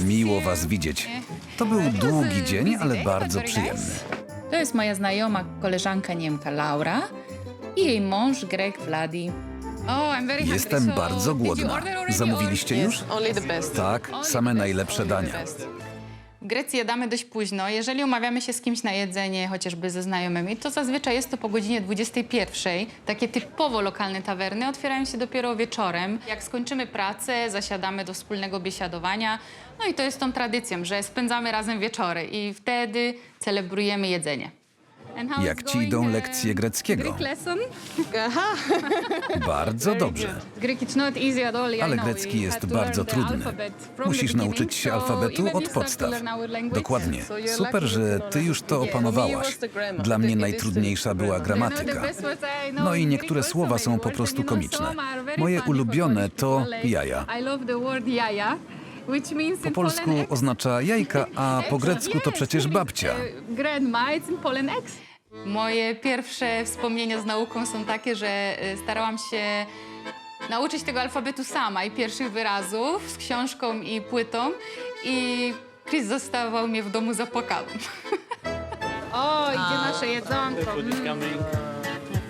Miło was widzieć. To był długi dzień, ale bardzo przyjemny. To jest moja znajoma koleżanka Niemka Laura i jej mąż Greg Vladi. Jestem bardzo głodna. Zamówiliście już? Tak, same najlepsze dania. W Grecji jadamy dość późno. Jeżeli umawiamy się z kimś na jedzenie, chociażby ze znajomymi, to zazwyczaj jest to po godzinie 21. Takie typowo lokalne tawerny otwierają się dopiero wieczorem. Jak skończymy pracę, zasiadamy do wspólnego biesiadowania. No i to jest tą tradycją, że spędzamy razem wieczory i wtedy celebrujemy jedzenie. Jak ci idą going, lekcje uh, greckiego? Bardzo dobrze. Ale grecki jest bardzo trudny. Musisz nauczyć się alfabetu od podstaw. Dokładnie. Super, że ty już to opanowałaś. Dla mnie najtrudniejsza była gramatyka. No i niektóre słowa są po prostu komiczne. Moje ulubione to jaja. Po polsku oznacza jajka, a po grecku to przecież babcia. Moje pierwsze wspomnienia z nauką są takie, że e, starałam się nauczyć tego alfabetu sama i pierwszych wyrazów z książką i płytą i Chris zostawał mnie w domu zapłakaną. O, idzie nasze jedzonko. Food is coming.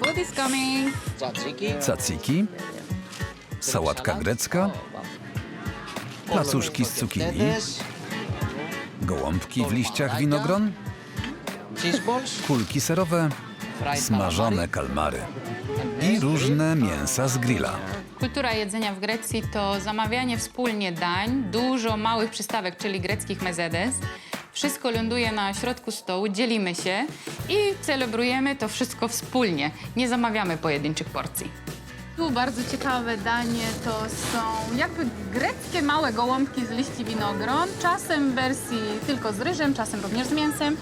Food is coming. Tzatziki. Caciki, sałatka grecka, placuszki z cukinii, gołąbki w liściach winogron. Kulki serowe, smażone kalmary i różne mięsa z grilla. Kultura jedzenia w Grecji to zamawianie wspólnie dań, dużo małych przystawek, czyli greckich mezedes. Wszystko ląduje na środku stołu, dzielimy się i celebrujemy to wszystko wspólnie. Nie zamawiamy pojedynczych porcji. Tu bardzo ciekawe danie to są jakby greckie małe gołąbki z liści winogron, czasem w wersji tylko z ryżem, czasem również z mięsem.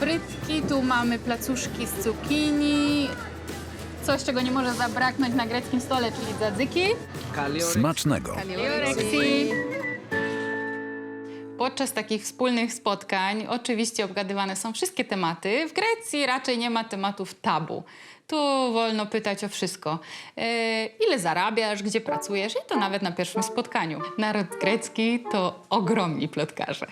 Frytki, tu mamy placuszki z cukinii, coś czego nie może zabraknąć na greckim stole, czyli zadzyki. Smacznego. Jureksi. Podczas takich wspólnych spotkań oczywiście obgadywane są wszystkie tematy. W Grecji raczej nie ma tematów tabu. Tu wolno pytać o wszystko. E, ile zarabiasz, gdzie pracujesz i to nawet na pierwszym spotkaniu. Naród grecki to ogromni plotkarze.